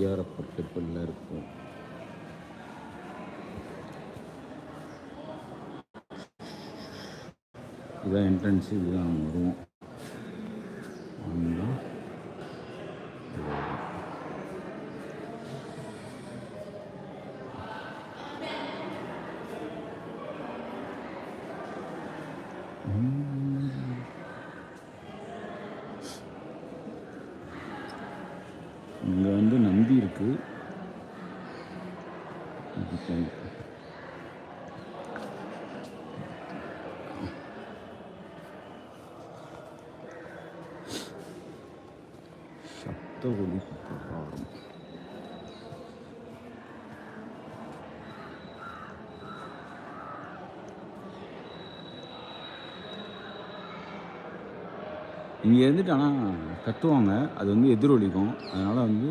ஐயாரப்பர் டெம்பிளில் இருக்கும். இதுதான் என்ட்ரன்ஸு இதுதான் வருவோம் Mm-hmm வரும். இங்கே வந்து நந்தி இருக்கு இதுக்கு சப்த கத்துவாங்க. அது வந்து எதிரொலிக்கும் அதனால் வந்து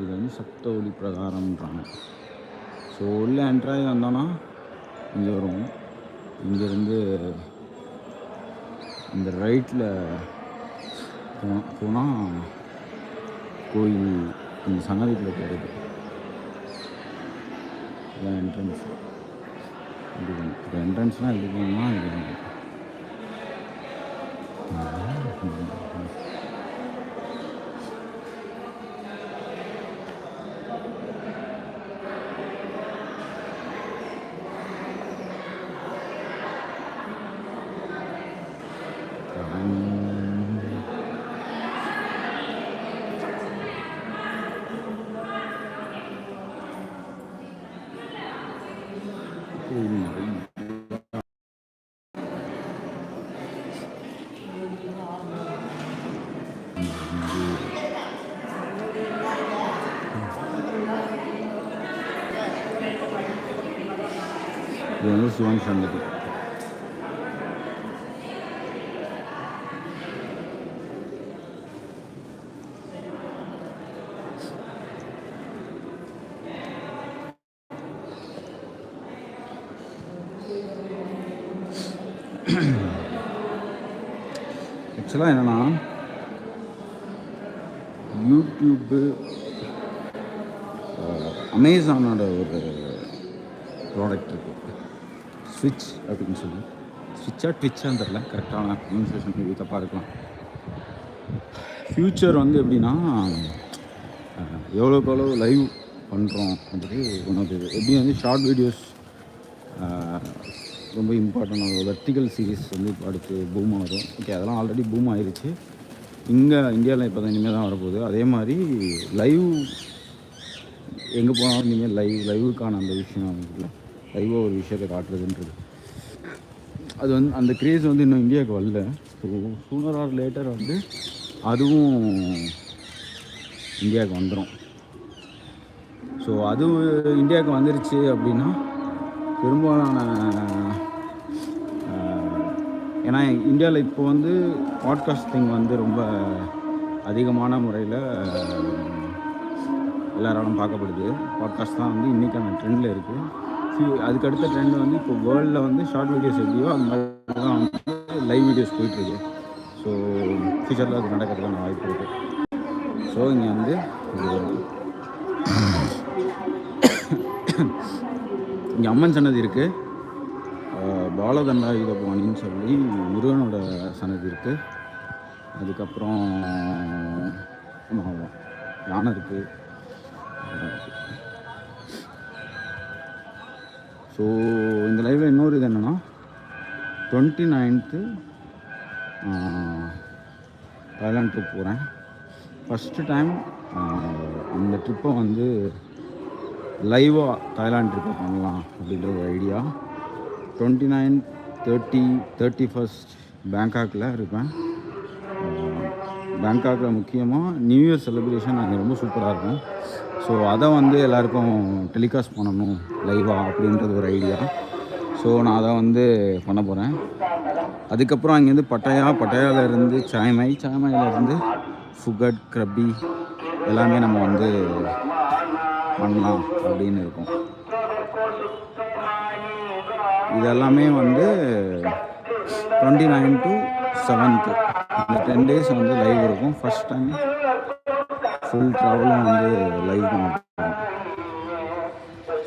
இது வந்து சப்த ஒலி பிரகாரம்ன்றாங்க. ஸோ உள்ளே என்ட்ராகி வந்தோன்னா இங்கே வரும். இங்கேருந்து இந்த ரைட்டில் போனால் கோயில் இந்த சன்னதிக்குள்ள போகிறது இதான் என்ட்ரன்ஸ் இது இப்போ என்ட்ரன்ஸ்னால் எப்படி போகணும்னா இது இது வந்து சிவன் சன்னதி. ஆக்சுவலாக என்னென்னா யூடியூப்பு அமேசானோட ஒரு ப்ராடக்ட் இருக்குது ஸ்விட்ச் அப்படின்னு சொல்லி. ஸ்விட்சா ட்விச்சாக தெரில கரெக்டான ப்ரொனன்சியேஷன் இது தப்பாக இருக்கலாம். ஃப்யூச்சர் வந்து எப்படின்னா எவ்வளோக்கு எவ்வளோ லைவ் பண்ணுறோம் அப்படி உனக்கு எப்படி வந்து ஷார்ட் வீடியோஸ் ரொம்ப இம்பார்ட்டன் ஒரு வெர்டிகல் சீரீஸ் வந்து இப்போ அடுத்து பூம் ஆகும் ஓகே அதெல்லாம் ஆல்ரெடி பூம் ஆயிடுச்சு இங்கே இந்தியாவில் இப்போ தான் இனிமேல் தான் வரப்போகுது. அதே மாதிரி லைவ் எங்கே போனாலும் இனிமேல் லைவ் லைவுக்கான அந்த விஷயம் இருக்குல்ல லைவாக ஒரு விஷயத்தை காட்டுறதுன்றது. அது வந்து அந்த கிரேஸ் வந்து இன்னும் இந்தியாவுக்கு வரல. ஸோ சூனர் ஆர் லேட்டர் வந்து அதுவும் இந்தியாவுக்கு வந்துடும் ஸோ அது இந்தியாவுக்கு வந்துருச்சு அப்படின்னா பெரும்பாலான ஏன்னா இந்தியாவில் இப்போ வந்து பாட்காஸ்டிங் வந்து ரொம்ப அதிகமான முறையில் எல்லாராலும் பார்க்கப்படுது. பாட்காஸ்ட் தான் வந்து இன்றைக்கான ட்ரெண்டில் இருக்குது அதுக்கு அடுத்த ட்ரெண்ட் வந்து இப்போ வேர்ல்டில் வந்து ஷார்ட் வீடியோஸ் எப்படியோ அந்த மாதிரி தான் வந்து லைவ் வீடியோஸ் போயிட்டுருக்கு. ஸோ ஃபியூச்சரில் அது நடக்கிறதுக்கான வாய்ப்பு இருக்குது ஸோ இங்கே வந்து இங்கே அம்மன் சன்னதி இருக்குது பாலதண்டாயுதபாணின்னு சொல்லி முருகனோட சன்னதி இருக்குது அதுக்கப்புறம் யானை இருக்குது ஸோ இந்த லைவில் இன்னொரு இது என்னென்னா டுவெண்ட்டி நைன்த்து தாய்லாண்ட் ட்ரிப் போகிறேன் ஃபஸ்ட்டு டைம் அந்த ட்ரிப்பை வந்து லைவாக தாய்லாண்ட் ட்ரிப்பை பண்ணலாம் அப்படின்ற ஒரு idea twenty nine thirty thirty first பேங்காக்கில் இருப்பேன் பேங்காக்கில் முக்கியமாக நியூ இயர் செலிப்ரேஷன் அங்கே ரொம்ப சூப்பராக இருக்கும். ஸோ அதை வந்து எல்லாருக்கும் டெலிகாஸ்ட் பண்ணணும் லைவாக அப்படின்றது ஒரு ஐடியா ஸோ நான் அதை வந்து பண்ண போகிறேன் அதுக்கப்புறம் அங்கேருந்து பட்டாயா பட்டாயாவிலேருந்து சாய்மை சாய்மையிலேருந்து ஃபுகட் கிரபி எல்லாமே நம்ம வந்து பண்ணலாம் அப்படின்னு இருக்கும். இது எல்லாமே வந்து டுவெண்ட்டி நைன் டு செவன்த்து இந்த டென் டேஸ் வந்து லைவ் இருக்கும். ஃபஸ்ட் டைம் ஃபுல் ட்ராவலும் வந்து லைவ் பண்ண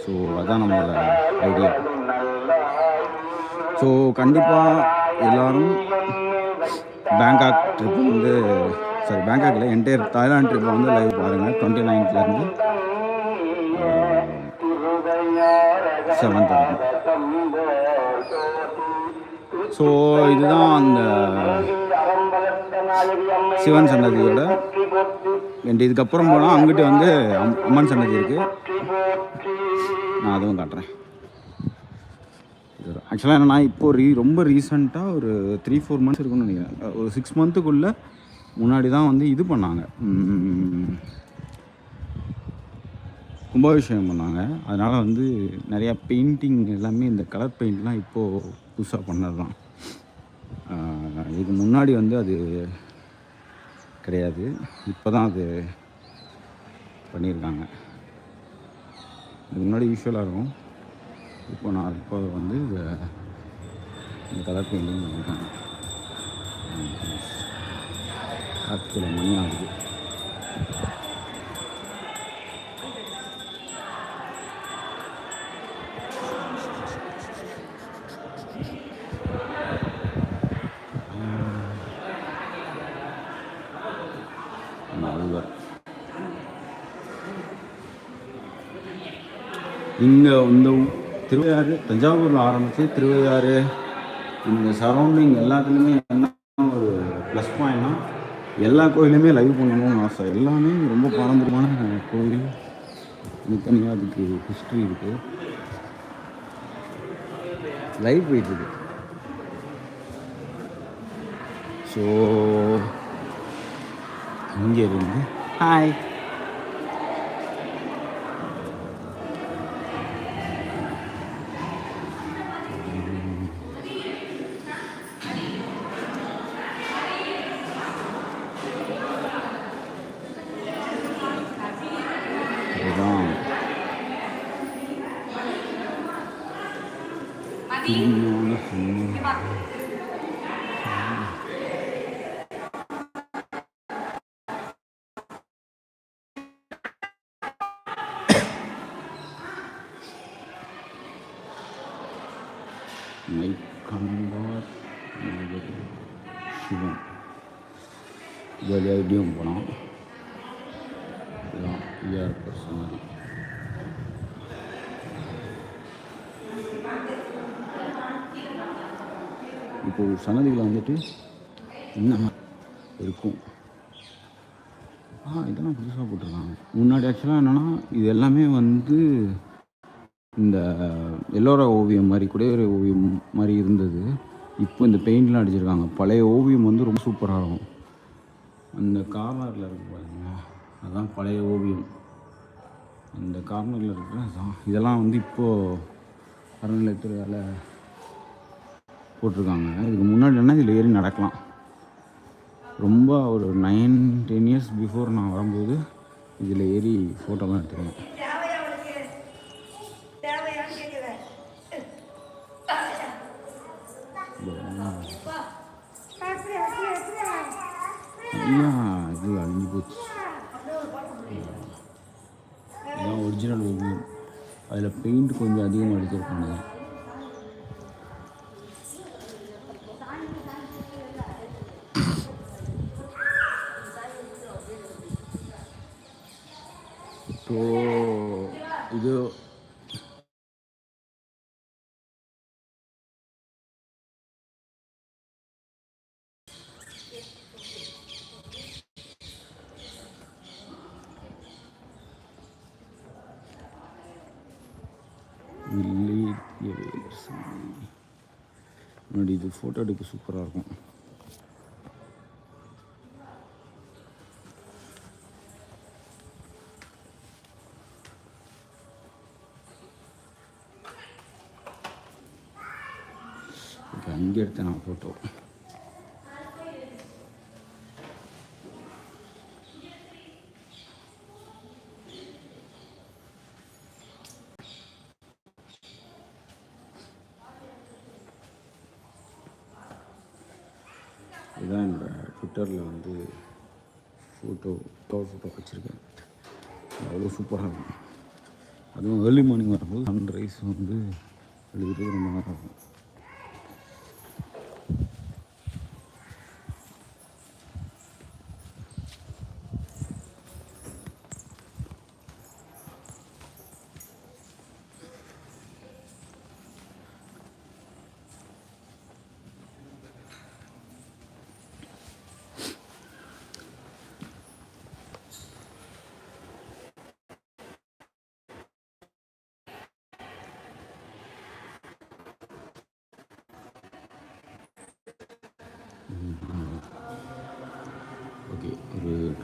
ஸோ அதுதான் நம்மளோட ஐடியா ஸோ கண்டிப்பாக எல்லாரும் பேங்காக் ட்ரிப் வந்து சாரி பேங்காக்கில் என்டையர் தாய்லாந்து ட்ரிப்பை வந்து லைவ் பாருங்கள் டுவெண்ட்டி நைன்த்லேருந்து செவன்த் வரைக்கும். ஸோ இதுதான் அந்த சிவன் சன்னதியோட ரெண்டு இதுக்கப்புறம் போனால் அங்கிட்டு வந்து அம்மன் சன்னதி இருக்குது நான் அதுவும் காட்டுறேன். ஆக்சுவலாக நான் இப்போ ரீ ரொம்ப ரீசெண்டாக ஒரு த்ரீ ஃபோர் மந்த்ஸ் இருக்குன்னு நினைக்கிறேன். ஒரு சிக்ஸ் மந்த்துக்குள்ளே முன்னாடி தான் வந்து இது பண்ணாங்க. கும்பாபிஷேகம் பண்ணாங்க. அதனால் வந்து நிறையா பெயிண்டிங் எல்லாமே இந்த கலர் பெயிண்ட்லாம் இப்போது புதுசாக பண்ணது தான் இதுக்கு முன்னாடி வந்து அது கிடையாது. இப்போ தான் அது பண்ணியிருக்காங்க. இதுக்கு முன்னாடி யூஸ்வலாக இருக்கும். இப்போ நான் இப்போ வந்து இத- இந்த கலர் பெயிண்டிங் பண்ணியிருக்காங்க. காற்றுல மணி ஆகுது அதுதான் இங்கே இந்த திருவையாறு தஞ்சாவூரில் ஆரம்பித்து திருவையாறு இந்த சரௌண்டிங் எல்லாத்துலேயுமே என்ன ஒரு ப்ளஸ் பாயிண்ட்னா எல்லா கோயிலுமே லைவ் பண்ணணும்னு ஆசை. எல்லாமே ரொம்ப பாரம்பரியமான கோயில். தனியாக அதுக்கு ஹிஸ்ட்ரி இருக்குது லைவ் போயிட்டுருக்கு ஸோ இங்கே இருந்து ஹாய் மைக்கம்பார் சிவன் ஜாலியாக இப்படியும் போனோம் இதெல்லாம் ஐஆர் பர்சனல் இப்போ சன்னதியில் வந்துட்டு என்ன இருக்கும் ஆ இதெல்லாம் புதுசாக போட்டிருக்காங்க முன்னாடி ஆக்சுவலாக என்னென்னா இது எல்லாமே வந்து இந்த எல்லோரா ஓவியம் மாதிரி குடையர ஓவியம் மாதிரி இருந்தது. இப்போ இந்த பெயிண்ட்லாம் அடிச்சிருக்காங்க. பழைய ஓவியம் வந்து ரொம்ப சூப்பராக இருக்கும் அந்த கார்னரில் இருக்கு பாருங்க. அதுதான் பழைய ஓவியம். அந்த கார்னரில் இருக்கிற அதுதான் இதெல்லாம் வந்து இப்போது அறநிலையத்துறையால் போட்டிருக்காங்க. இதுக்கு முன்னாடி என்ன இதில் ஏறி நடக்கலாம். ரொம்ப ஒரு நைன் டென் இயர்ஸ் பிஃபோர் நான் வரும்போது இதில் ஏறி ஃபோட்டோலாம் எடுத்துருக்கேன் இது? அழிஞ்சு போச்சு. இதுதான் ஒரிஜினல் ஓவியம் அதில் பெயிண்ட் கொஞ்சம் அதிகமாக அடிச்சிருப்பாங்க இது ஃபோட்டோ எடுக்க சூப்பராக இருக்கும். ஓகே அங்கே எடுத்தேன் நான் ஃபோட்டோ இதுதான் என்னோடய ட்விட்டரில் வந்து ஃபோட்டோ கவர் ஃபோட்டோ வச்சுருக்கேன். அவ்வளோ சூப்பராக இருக்கும். அதுவும் ஏர்லி மார்னிங் வரும்போது சன்ரைஸ் வந்து எழுதுறது ரொம்ப நல்லா இருக்கும்.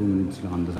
ஓகே ஒரு டூ மினிட்ஸில் அந்த